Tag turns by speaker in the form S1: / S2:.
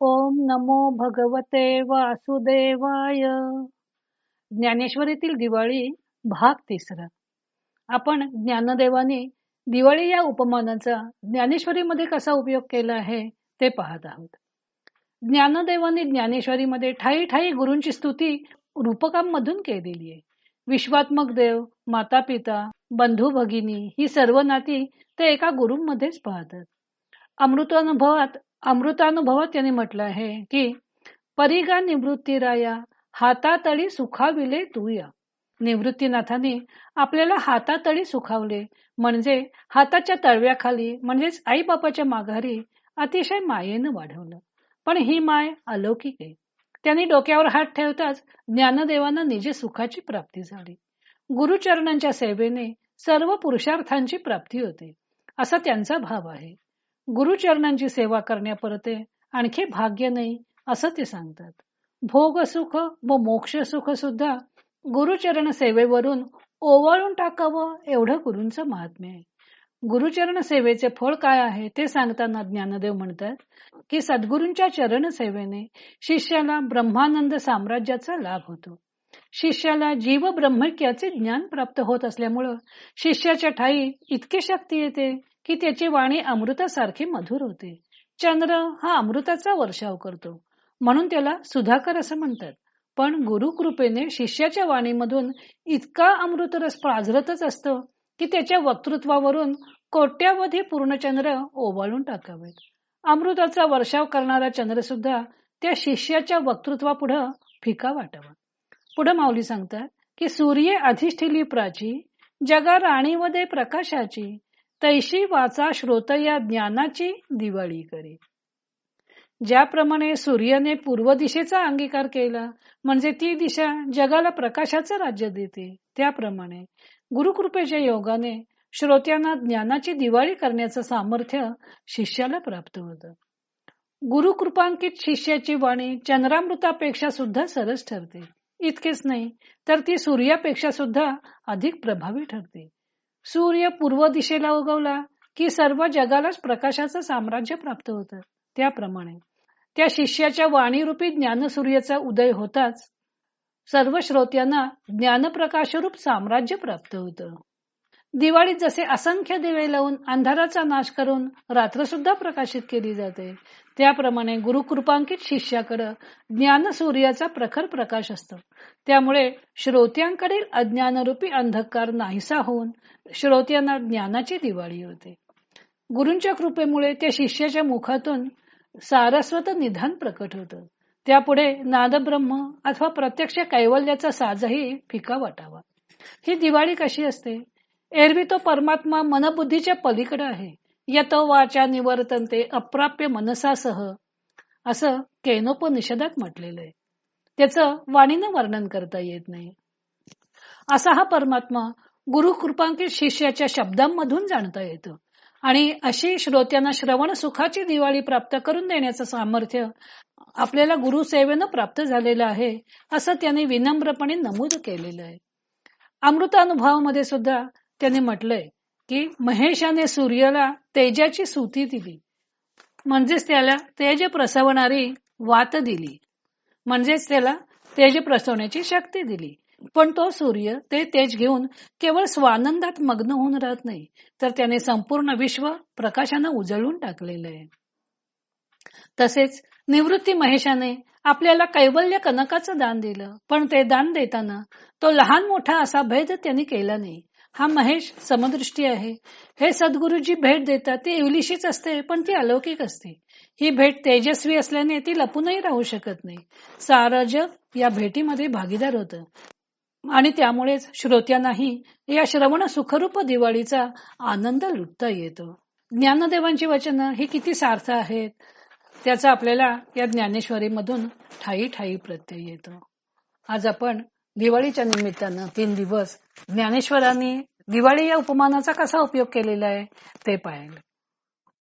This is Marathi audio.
S1: ओम नमो भगवते वासुदेवाय. ज्ञानेश्वरीतील दिवाळी भाग तिसरा. आपण ज्ञानदेवाने दिवाळी या उपमानाचा ज्ञानेश्वरीमध्ये कसा उपयोग केला आहे ते पाहत आहोत. ज्ञानदेवाने ज्ञानेश्वरीमध्ये ठाई ठाई गुरूंची स्तुती रूपकांमधून केलेली आहे. विश्वात्मक देव माता पिता बंधू भगिनी ही सर्व नाती ते एका गुरुंमध्येच पाहतात. अमृतानुभवात अमृतानुभवात त्यांनी म्हटलं आहे की परिगा निवृत्ती राया हातातळी सुखाविले तुया निवृत्तीनाथाने आपल्याला हातातळी सुखावले म्हणजे हाताच्या तळव्याखाली म्हणजेच आई बापाच्या माघारी अतिशय मायेनं वाढवलं. पण ही माय अलौकिक आहे. त्यांनी डोक्यावर हात ठेवताच ज्ञानदेवांना निजे सुखाची प्राप्ती झाली. गुरुचरणांच्या सेवेने सर्व पुरुषार्थांची प्राप्ती होते असा त्यांचा भाव आहे. गुरुचरणांची सेवा करण्यापरते आणखी भाग्य नाही असं ते सांगतात. भोग सुख व मोक्ष सुख सुद्धा गुरुचरण सेवेवरून ओवाळून टाकावं एवढं गुरूंचं महात्म्य आहे. गुरुचरण सेवेचे फळ काय आहे ते सांगताना ज्ञानदेव म्हणतात की सद्गुरूंच्या चरण सेवेने शिष्याला ब्रह्मानंद साम्राज्याचा लाभ होतो. शिष्याला जीव ब्रह्मक्याचे ज्ञान प्राप्त होत असल्यामुळं शिष्याच्या ठाई इतकी शक्ती येते की त्याची वाणी अमृतासारखी मधुर होते. चंद्र हा अमृताचा वर्षाव करतो. म्हणून त्याला सुधाकर असं म्हणतात. पण गुरुकृपेने शिष्याच्या वाणीमधून इतका अमृतरस पाझरतच असतो की त्याच्या वक्तृत्वावरून कोट्यावधी पूर्णचंद्र ओवाळून टाकावेत. अमृताचा वर्षाव करणारा चंद्र सुद्धा त्या शिष्याच्या वक्तृत्वापुढं फिका वाटावा. पुढे माऊली सांगतात की सूर्य अधिष्ठिली प्राची जगा राणीमध्ये प्रकाशाची तैशी वाचा श्रोत या ज्ञानाची दिवाळी करी. ज्याप्रमाणे सूर्याने पूर्व दिशेचा अंगीकार केला म्हणजे ती दिशा जगाला प्रकाशाचं राज्य देते. त्याप्रमाणे गुरुकृपेच्या योगाने श्रोत्यांना ज्ञानाची दिवाळी करण्याचं सामर्थ्य शिष्याला प्राप्त होतं. गुरुकृपांकित शिष्याची वाणी चंद्रामृतापेक्षा सुद्धा सरस ठरते. इतकेच नाही तर ती सूर्यापेक्षा सुद्धा अधिक प्रभावी ठरते. सूर्य पूर्व दिशेला उगवला की सर्व जगालाच प्रकाशाचं साम्राज्य प्राप्त होतं. त्याप्रमाणे त्या शिष्याच्या वाणीरूपी ज्ञानसूर्याचा उदय होताच सर्व श्रोत्यांना ज्ञानप्रकाशरूप साम्राज्य प्राप्त होतं. दिवाळीत जसे असंख्य दिवे लावून अंधाराचा नाश करून रात्र सुद्धा प्रकाशित केली जाते त्याप्रमाणे गुरुकृपांकित शिष्याकडे ज्ञान सूर्याचा प्रखर प्रकाश असतो. त्यामुळे श्रोत्यांकडील अज्ञानरूपी अंधकार नाहीसा होऊन श्रोत्यांना ज्ञानाची दिवाळी होते गुरूंच्या कृपेमुळे त्या शिष्याच्या मुखातून सारस्वत निधान प्रकट होतं. त्यापुढे नादब्रह्म अथवा प्रत्यक्ष कैवल्याचा साजही फिका वाटावा. ही दिवाळी कशी असते? एरवी तो परमात्मा मनबुद्धीच्या पलीकडे आहे. यतो वाचा निवर्तनते अप्राप्य मनसासह. असं केनोपनिषदात म्हटलेलं आहे. त्याचं वाणीनं वर्णन करता येत नाही. असा हा परमात्मा गुरु कृपांकित शिष्याच्या शब्दांमधून जाणता येतो. आणि अशी श्रोत्यांना श्रवण सुखाची दिवाळी प्राप्त करून देण्याचं सामर्थ्य आपल्याला गुरुसेवेनं प्राप्त झालेलं आहे असं त्याने विनम्रपणे नमूद केलेलं आहे. अमृतानुभवामध्ये सुद्धा त्याने म्हटलंय की महेशाने सूर्याला तेजाची सुती दिली. म्हणजेच त्याला तेज प्रसवणारी वात दिली. म्हणजेच त्याला तेज प्रसवण्याची शक्ती दिली. पण तो सूर्य ते तेज घेऊन केवळ स्वानंदात मग्न होऊन राहत नाही तर त्याने संपूर्ण विश्व प्रकाशानं उजळून टाकलेलं आहे. तसेच निवृत्ती महेशाने आपल्याला कैवल्य कनकाचं दान दिलं पण ते दान देताना तो लहान मोठा असा भेद त्यांनी केला नाही. हा महेश समदृष्टी आहे. हे सद्गुरूजी भेट देतात ती इवलिशीच असते पण ती अलौकिक असते. ही भेट तेजस्वी असल्याने ती लपूनही राहू शकत नाही. सारं जग या भेटीमध्ये भागीदार होतं. आणि त्यामुळेच श्रोत्यांनाही या श्रवण सुखरूप दिवाळीचा आनंद लुटता येतो. ज्ञानदेवांची वचनं ही किती सार्थ आहेत त्याचा आपल्याला या ज्ञानेश्वरीमधून ठाई ठाई प्रत्यय येतो. आज आपण दिवाळीच्या निमित्तानं तीन दिवस ज्ञानेश्वरांनी दिवाळी या उपमानाचा कसा उपयोग केलेला आहे ते पाहिलं